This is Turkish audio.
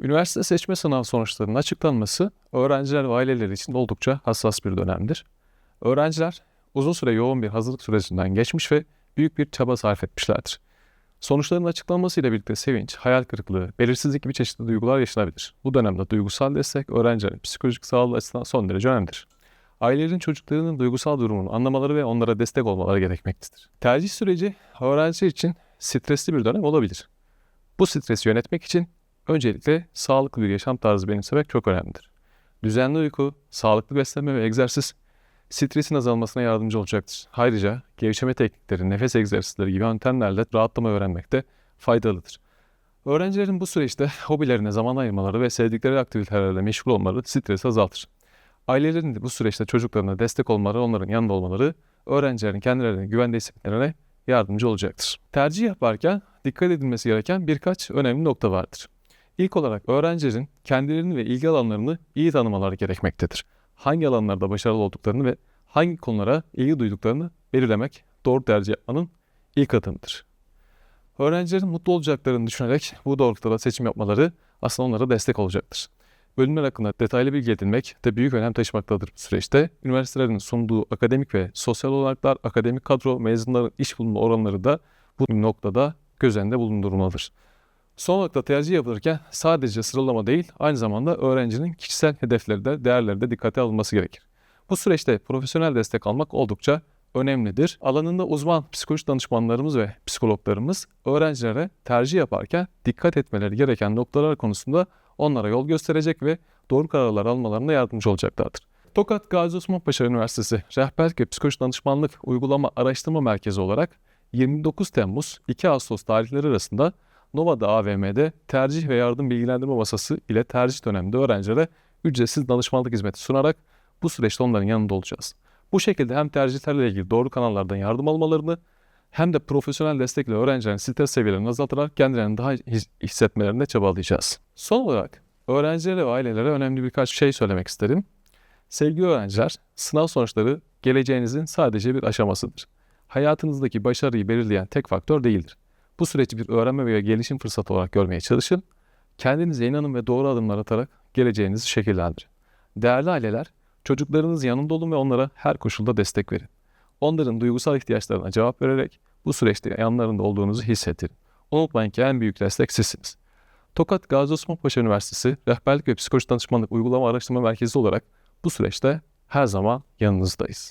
Üniversite seçme sınav sonuçlarının açıklanması öğrenciler ve aileleri için oldukça hassas bir dönemdir. Öğrenciler uzun süre yoğun bir hazırlık sürecinden geçmiş ve büyük bir çaba sarf etmişlerdir. Sonuçların açıklanmasıyla birlikte sevinç, hayal kırıklığı, belirsizlik gibi çeşitli duygular yaşanabilir. Bu dönemde duygusal destek öğrencilerin psikolojik sağlığı açısından son derece önemlidir. Ailelerin çocuklarının duygusal durumunu anlamaları ve onlara destek olmaları gerekmektedir. Tercih süreci öğrenci için stresli bir dönem olabilir. Bu stresi yönetmek için öncelikle sağlıklı bir yaşam tarzı benimsemek çok önemlidir. Düzenli uyku, sağlıklı beslenme ve egzersiz stresin azalmasına yardımcı olacaktır. Ayrıca gevşeme teknikleri, nefes egzersizleri gibi yöntemlerle rahatlama öğrenmekte faydalıdır. Öğrencilerin bu süreçte hobilerine zaman ayırmaları ve sevdikleri aktivitelerle meşgul olmaları stresi azaltır. Ailelerin de bu süreçte çocuklarına destek olmaları, onların yanında olmaları öğrencilerin kendilerine güvende hissetmelerine yardımcı olacaktır. Tercih yaparken dikkat edilmesi gereken birkaç önemli nokta vardır. İlk olarak öğrencilerin kendilerini ve ilgi alanlarını iyi tanımaları gerekmektedir. Hangi alanlarda başarılı olduklarını ve hangi konulara ilgi duyduklarını belirlemek doğru tercih yapmanın ilk adımıdır. Öğrencilerin mutlu olacaklarını düşünerek bu doğrultuda seçim yapmaları aslında onlara destek olacaktır. Bölümler hakkında detaylı bilgi edinmek de büyük önem taşımaktadır bu süreçte. Üniversitelerin sunduğu akademik ve sosyal olanaklar, akademik kadro, mezunların iş bulma oranları da bu noktada göz önünde bulundurulmalıdır. Son olarak tercih yapılırken sadece sıralama değil, aynı zamanda öğrencinin kişisel hedefleri de, değerleri de dikkate alınması gerekir. Bu süreçte profesyonel destek almak oldukça önemlidir. Alanında uzman psikoloji danışmanlarımız ve psikologlarımız öğrencilere tercih yaparken dikkat etmeleri gereken noktalar konusunda onlara yol gösterecek ve doğru kararlar almalarına yardımcı olacaklardır. Tokat Gazi Osman Paşa Üniversitesi Rehberlik ve Psikoloji Danışmanlık Uygulama Araştırma Merkezi olarak 29 Temmuz 2 Ağustos tarihleri arasında Nova'da AVM'de tercih ve yardım bilgilendirme masası ile tercih döneminde öğrencilere ücretsiz danışmanlık hizmeti sunarak bu süreçte onların yanında olacağız. Bu şekilde hem tercihlerle ilgili doğru kanallardan yardım almalarını hem de profesyonel destekle öğrencilerin stres seviyelerini azaltarak kendilerini daha his- hissetmelerine çabalayacağız. Son olarak öğrencilere ve ailelere önemli birkaç şey söylemek isterim. Sevgili öğrenciler, sınav sonuçları geleceğinizin sadece bir aşamasıdır. Hayatınızdaki başarıyı belirleyen tek faktör değildir. Bu süreci bir öğrenme ve gelişim fırsatı olarak görmeye çalışın. Kendinize inanın ve doğru adımlar atarak geleceğinizi şekillendirin. Değerli aileler, çocuklarınız yanında olun ve onlara her koşulda destek verin. Onların duygusal ihtiyaçlarına cevap vererek bu süreçte yanlarında olduğunuzu hissettirin. Unutmayın ki en büyük destek sizsiniz. Tokat Gazi Osman Paşa Üniversitesi Rehberlik ve Psikoloji Danışmanlık Uygulama Araştırma Merkezi olarak bu süreçte her zaman yanınızdayız.